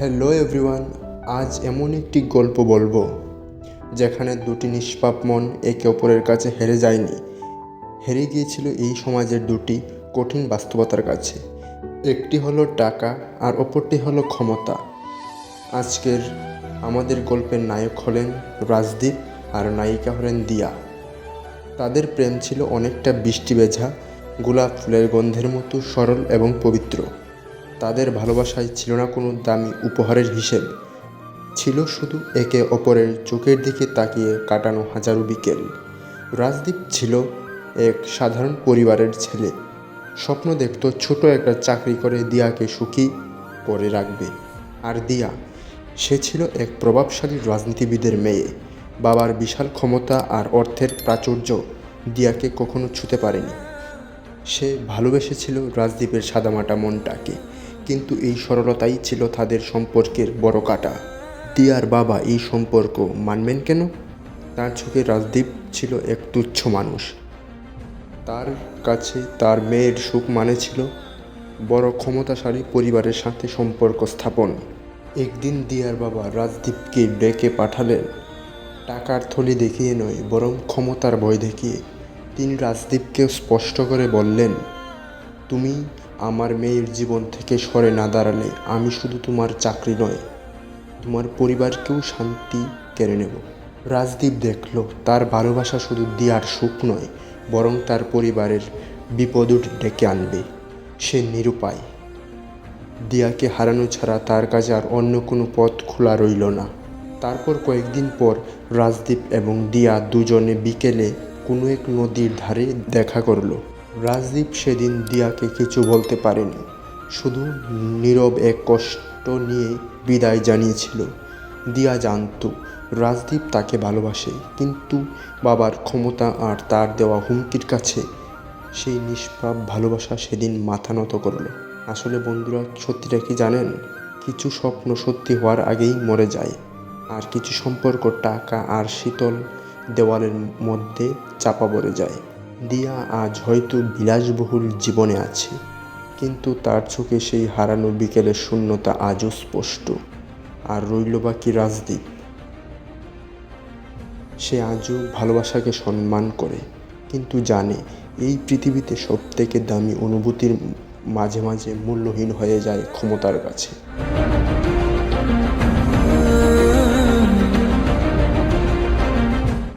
Hello everyone, আজ এমন একটি গল্প বলব, যেখানে দুটি নিষ্পাপ মন একে অপরের কাছে হেরে যায়নি। হেরে গিয়েছিল এই সমাজের দুটি কঠিন বাস্তবতার কাছে। একটি হলো টাকা আর অপরটি হলো ক্ষমতা। আজকের আমাদের গল্পের নায়ক হলেন রাজদীপ আর নায়িকা হলেন দিয়া। তাদের প্রেম ছিল অনেকটা বৃষ্টি বেঝা গোলাপ ফুলের গন্ধের মতো সরল এবং পবিত্র। তাদের ভালোবাসায় ছিল না কোনো দামি উপহারের হিসেব। ছিল শুধু একে অপরের চোখের দিকে তাকিয়ে কাটানো হাজারো বিকেল। রাজদীপ ছিল এক সাধারণ পরিবারের ছেলে। স্বপ্ন দেখত ছোট একটা চাকরি করে দিয়াকে সুখী করে রাখবে। আর দিয়া, সে ছিল এক প্রভাবশালী রাজনীতিবিদের মেয়ে। বাবার বিশাল ক্ষমতা আর অর্থের প্রাচুর্য দিয়াকে কখনো ছুতে পারেনি। সে ভালোবেসেছিল রাজদীপের সাদামাটা মনটাকে। কিন্তু এই সরলতাই ছিল তাদের সম্পর্কের বড় কাটা। দিয়ার বাবা এই সম্পর্ক মানবেন কেন? তার চোখে রাজদীপ ছিল এক তুচ্ছ মানুষ। তার কাছে তার মেয়ের সুখ মানে ছিল বড় ক্ষমতাশালী পরিবারের সাথে সম্পর্ক স্থাপন। একদিন দিয়ার বাবা রাজদীপকে ডেকে পাঠালেন। টাকার থলি দেখিয়ে নয়, বরং ক্ষমতার ভয় দেখিয়ে। তিনি রাজদীপকে স্পষ্ট করে বললেন, তুমি আমার মেয়ের জীবন থেকে সরে না দাঁড়ালে আমি শুধু তোমার চাকরি নয়, তোমার পরিবারকেও শান্তি কেড়ে নেব। রাজদীপ দেখল, তার ভালোবাসা শুধু দিয়ার সুখ নয়, বরং তার পরিবারের বিপদও ডেকে আনবে। সে নিরুপায়। দিয়াকে হারানো ছাড়া তার কাছে আর অন্য কোনো পথ খোলা রইল না। তারপর কয়েকদিন পর রাজদীপ এবং দিয়া দুজনে বিকেলে কোনো এক নদীর ধারে দেখা করল। রাজদীপ সেদিন দিয়াকে কিছু বলতে পারেনি, শুধু নীরব এক কষ্ট নিয়ে বিদায় জানিয়েছিল। দিয়া জানতো, রাজদীপ তাকে ভালোবাসে, কিন্তু বাবার ক্ষমতা আর তার দেওয়া হুমকির কাছে সেই নিষ্পাপ ভালোবাসা সেদিন মাথা নত করল। আসলে বন্ধুরা, সত্যিটা কি জানেন? কিছু স্বপ্ন সত্যি হওয়ার আগেই মরে যায়, আর কিছু সম্পর্ক টাকা আর শীতল দেওয়ালের মধ্যে চাপা পড়ে যায়। দিয়া আজ হয়তো বিলাসবহুল জীবনে আছে, কিন্তু তার চোখে সেই হারানো বিকেলের শূন্যতা আজও স্পষ্ট। আর রইল বাকি রাজদীপ। সে আজও ভালোবাসাকে সম্মান করে, কিন্তু জানে এই পৃথিবীতে সবথেকে দামি অনুভূতির মাঝে মাঝে মূল্যহীন হয়ে যায় ক্ষমতার কাছে।